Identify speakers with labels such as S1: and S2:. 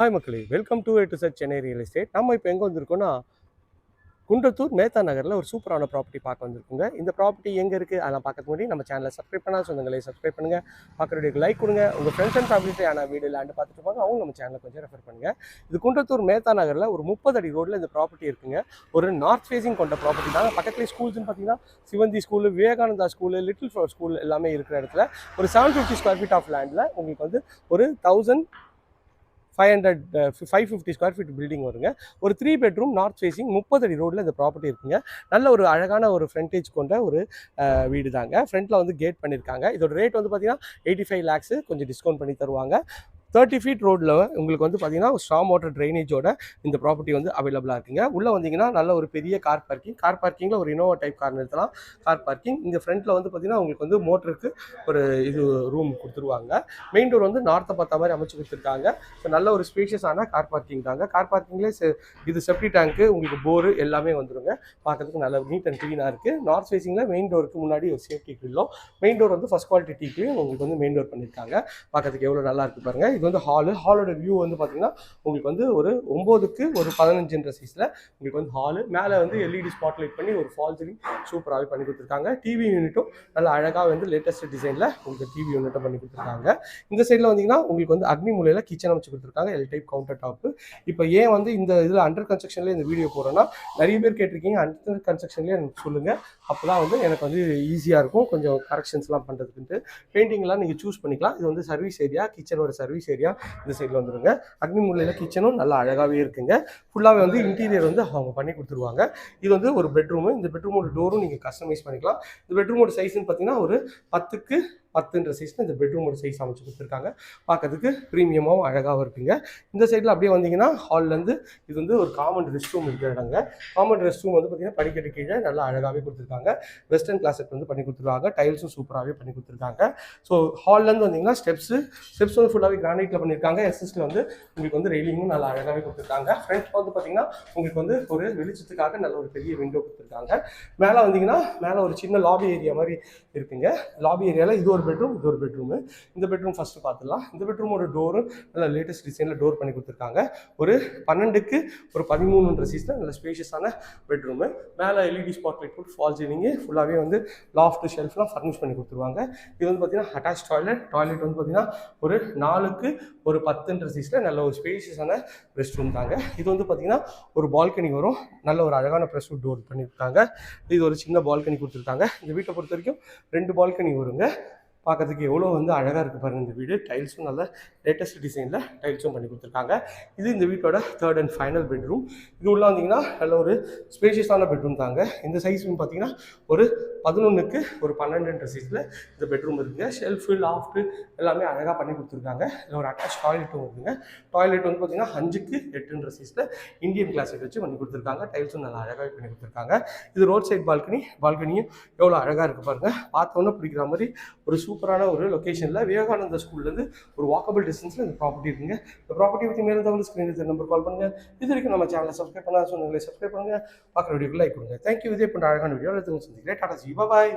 S1: Hi மக்களே welcome to எட்டு to Chennai real estate நம்ம இப்போ எங்கே வந்திருக்கோம்னா குன்றத்தூர் மேத்தா நகரில் ஒரு சூப்பரான ப்ராப்பர்ட்டி பார்க்க வந்திருக்குங்க. இந்த ப்ராப்பர்ட்டி எங்கே இருக்குது அதெல்லாம் பார்க்கறதுக்கு முன்னாடி நம்ம சேனலை சப்ஸ்கிரைப் பண்ணால் சொந்தங்களே சப்ஸ்கிரைப் பண்ணுங்கள் பார்க்குறதுக்கு லைக் கொடுங்க. உங்கள் ஃப்ரெண்ட்ஸ் அண்ட் ஃபேமிலிட்டு ஆனால் வீடு லேண்டு பார்த்துட்டு இருப்பாங்க. அவங்க நம்ம சேனலை கொஞ்சம் ரெஃபர் பண்ணுங்கள் இது குன்றத்தூர் மேத்தா நகரில் ஒரு முப்பது அடி ரோட்டில் இந்த ப்ராப்பர்ட்டி இருக்குங்க. ஒரு நார்த் ஃபேஸிங் கொண்ட ப்ராப்பர்ட்டி தான். பக்கத்துலேயே ஸ்கூல்ஸ்னு பார்த்தீங்கன்னா Sivanthi school Vivekananda school little flower school எல்லாமே இருக்கிற இடத்துல ஒரு seven fifty square feet of லேண்டில் உங்களுக்கு வந்து ஒரு thousand five hundred five fifty square feet building வருங்க. ஒரு த்ரீ பெட்ரூம் நார்த் ஃபேஸிங் முப்பது அடி ரோட்டில் இந்த ப்ராப்பர்ட்டி இருக்குங்க. நல்ல ஒரு அழகான ஒரு ஃப்ரண்டேஜ் கொண்ட ஒரு வீடு தாங்க ஃப்ரண்ட்டில் வந்து கேட் பண்ணியிருக்காங்க இதோட ரேட் வந்து பார்த்தீங்கன்னா எயிட்டி ஃபைவ் லேக்ஸு கொஞ்சம் டிஸ்கவுண்ட் பண்ணி தருவாங்க. தேர்ட்டி ஃபீட் ரோட்டில் உங்களுக்கு வந்து பார்த்தீங்கன்னா ஸ்ட்ராங் வாட்டர் ட்ரைனேஜோட இந்த ப்ராப்பர்ட்டி வந்து அவைலபிளாக இருக்குங்க உள்ளே வந்தீங்கன்னா நல்ல ஒரு பெரிய கார் பார்க்கிங் கார் பார்க்கிங்கில் ஒரு இனோவா டைப் கார் நிறுத்தலாம் கார் பார்க்கிங் இந்த ஃப்ரண்ட்டில் வந்து பார்த்தீங்கன்னா உங்களுக்கு வந்து மோட்டருக்கு ஒரு இது ரூம் கொடுத்துருவாங்க மெயின் டோர் வந்து நார்த்தை பார்த்த மாதிரி அமைச்சு கொடுத்துருக்காங்க ஸோ நல்ல ஒரு ஸ்பேஷியஸான கார் பார்க்கிங் தாங்க கார் பார்க்கிங்லேயே இது செப்டி டேங்க்கு உங்களுக்கு போரு எல்லாமே வந்துருங்க பார்க்கறதுக்கு நல்ல நீட் அண்ட் க்ளீனாக இருக்குது நார்த் ஃபேஸிங்கில் மெயின் டோருக்கு முன்னாடி ஒரு சேஃப்டி கிரில்லும் மெயின் டோர் வந்து ஃபஸ்ட் குவாலிட்டி டீக்லையும் உங்களுக்கு வந்து மெயின் டோர் பண்ணியிருக்காங்க பார்க்கறதுக்கு எவ்வளோ நல்லா இருக்குது பாருங்கள் இது வந்து ஹாலு ஹாலோட வியூ வந்து பார்த்தீங்கன்னா உங்களுக்கு வந்து ஒரு ஒம்போதுக்கு ஒரு பதினஞ்சுன்ற சைஸில் உங்களுக்கு வந்து ஹாலு மேலே வந்து எல்இடி ஸ்பாட் லைட் பண்ணி ஒரு ஃபால் சீலிங் சூப்பராகவே பண்ணி கொடுத்துருக்காங்க. டிவி யூனிட்டும் நல்லா அழகாக வந்து லேட்டஸ்ட் டிசைனில் உங்களுக்கு டிவி யூனிட்டும் பண்ணி கொடுத்துருக்காங்க. இந்த சைடில் வந்தீங்கன்னா உங்களுக்கு வந்து அக்னி மூலையில் கிச்சன் அமைச்சு கொடுத்துருக்காங்க. எல் டைப் கவுண்டர் டாப்பு இப்போ ஏன் வந்து இந்த இதில் அண்டர் கன்ஸ்ட்ரக்ஷன்லேயே இந்த வீடியோ போகிறோன்னா நிறைய பேர் கேட்டிருக்கீங்க அண்டர் கன்ஸ்ட்ரக்ஷன்லேயே எனக்கு சொல்லுங்கள் அப்போ தான் வந்து எனக்கு வந்து ஈஸியாக இருக்கும். கொஞ்சம் கரெக்ஷன்ஸ்லாம் பண்ணுறதுக்குன்ட்டு பெயிண்டிங்லாம் நீங்கள் சூஸ் பண்ணிக்கலாம். இது வந்து சர்வீஸ் ஏரியா கிச்சனோட சர்வீஸ் ஏரியா இந்த சைடில் வந்துருங்க. அக்னி மூலையில் கிச்சனும் நல்லா அழகாகவே இருக்குங்க. ஃபுல்லாகவே வந்து இன்டீரியர் வந்து அவங்க பண்ணி கொடுத்துருவாங்க. இது வந்து ஒரு பெட்ரூமு இந்த பெட்ரூமோட டோரும் நீங்கள் கஸ்டமைஸ் பண்ணிக்கலாம். இந்த பெட்ரூமோட சைஸ்ன்னு பார்த்தீங்கன்னா ஒரு பத்துக்கு பத்துன்ற சைஸில் இந்த பெட்ரூமோட சைஸ் அமைச்சு கொடுத்துருக்காங்க. பார்க்கறதுக்கு ப்ரீமியமாகவும் அழகாகவும் இருக்குங்க. இந்த சைடில் அப்படியே வந்தீங்கன்னா ஹால்லேருந்து இது வந்து ஒரு காமன் ரெஸ்ட் ரூம் இருக்கிற இடங்க. காமன் ரெஸ்ட் ரூம் வந்து பார்த்தீங்கன்னா படிக்கட்டு கீழே நல்லா அழகாகவே கொடுத்துருக்காங்க. வெஸ்டர்ன் கிளாஸட் வந்து பண்ணி கொடுத்துருக்காங்க. டைல்ஸும் சூப்பராகவே பண்ணி கொடுத்துருக்காங்க. ஸோ ஹால்லேருந்து வந்தீங்கன்னா ஸ்டெப்ஸு ஸ்டெப்ஸ் வந்து ஃபுல்லாகவே கிரானைட்டில் பண்ணியிருக்காங்க. எஸ்எஸ்டில் வந்து உங்களுக்கு வந்து ரெயிலிங்கும் நல்லா அழகாகவே கொடுத்துருக்காங்க. ஃப்ரண்ட் வந்து பார்த்தீங்கன்னா உங்களுக்கு வந்து ஒரு வெளிச்சத்துக்காக நல்ல ஒரு பெரிய விண்டோ கொடுத்துருக்காங்க. மேலே வந்தீங்கன்னா மேலே ஒரு சின்ன லாபி ஏரியா மாதிரி இருக்குங்க. லாபி ஏரியாவில் இது ஒரு பெட்ரூம் இது ஒரு பெட்ரூமு இந்த பெட்ரூம் ஃபஸ்ட்டு பார்த்துடலாம். இந்த பெட்ரூமோட டோரும் நல்ல லேட்டஸ்ட் டிசைனில் டோர் பண்ணி கொடுத்துருக்காங்க. ஒரு பன்னெண்டுக்கு ஒரு பதிமூணுன்ற சீஸில் நல்ல ஸ்பேஷியஸான பெட்ரூமு மேலே எல்இடி ஸ்பாட் லைட் போட்டு ஃபால் சீலிங்கு ஃபுல்லாகவே வந்து லாஃப்ட் ஷெல்ஃப்லாம் ஃபர்னிஷ் பண்ணி கொடுத்துருவாங்க. இது வந்து பார்த்தீங்கன்னா அட்டாச் டாய்லெட் டாய்லெட் வந்து பார்த்தீங்கன்னா ஒரு நாலுக்கு ஒரு பத்துன்ற சீஸில் நல்ல ஒரு ஸ்பேஷியஸான ரெஸ்ட் ரூம் தாங்க. இது வந்து பார்த்திங்கன்னா ஒரு பால்கனி வரும். நல்ல ஒரு அழகான ப்ரெஸ் டோர் பண்ணியிருக்காங்க இது ஒரு சின்ன பால்கனி கொடுத்துருக்காங்க. இந்த வீட்டை பொறுத்த வரைக்கும் ரெண்டு பால்கனி வருங்க. பார்க்கறதுக்கு எவ்வளோ வந்து அழகாக இருக்குது பாருங்கள் இந்த வீடு. டைல்ஸும் நல்ல லேட்டஸ்ட் டிசைனில் டைல்ஸும் பண்ணி கொடுத்துருக்காங்க. இது இந்த வீட்டோட தேர்ட் அண்ட் ஃபைனல் பெட்ரூம் இது உள்ள வந்தீங்கன்னா நல்ல ஒரு ஸ்பேஷியஸான பெட்ரூம் தாங்க. இந்த சைஸ் பார்த்தீங்கன்னா ஒரு பதினொன்றுக்கு ஒரு பன்னெண்டுன்ற சைஸில் இந்த பெட்ரூம் இருக்குங்க ஷெல்ஃபு லாஃப்ட்டு எல்லாமே அழகாக பண்ணி கொடுத்துருக்காங்க. இதில் ஒரு அட்டாச் டாய்லெட்டும் இருக்குங்க. டாய்லெட் வந்து பார்த்தீங்கன்னா அஞ்சுக்கு எட்டுன்ற சைஸில் இந்தியன் கிளாஸ் வச்சு பண்ணி கொடுத்துருக்காங்க. டைல்ஸும் நல்லா அழகாகவே பண்ணி கொடுத்துருக்காங்க. இது ரோட் சைட் பால்கனி பால்கனியும் எவ்வளோ அழகாக இருக்குது பாருங்கள் பார்த்தோன்னே பிடிக்கிற மாதிரி ஒரு சூப்பரான ஒரு லொக்கேஷனில் விவேகானந்தா ஸ்கூல்லேருந்து ஒரு வாக்கபிள் டிஸ்டன்ஸில் இந்த ப்ராப்பர்ட்டி இருக்குங்க. இந்த ப்ராப்பர்ட்டி பற்றி மேலே தகவல் ஸ்க்ரீன் நம்பர் கால் பண்ணுங்கள் இது வரைக்கும் நம்ம சேனலை சப்ஸ்கிரைப் பண்ணாத சொன்னீங்களே சப்ஸ்கிரைப் பண்ணுங்கள் பார்க்குற வீடியோக்கு லைக் கொடுங்க. தேங்க்யூ இதே பண்ணுற அழகான வீடியோ எடுத்து சந்திக்கிறேன். டாடா ஜி பாய்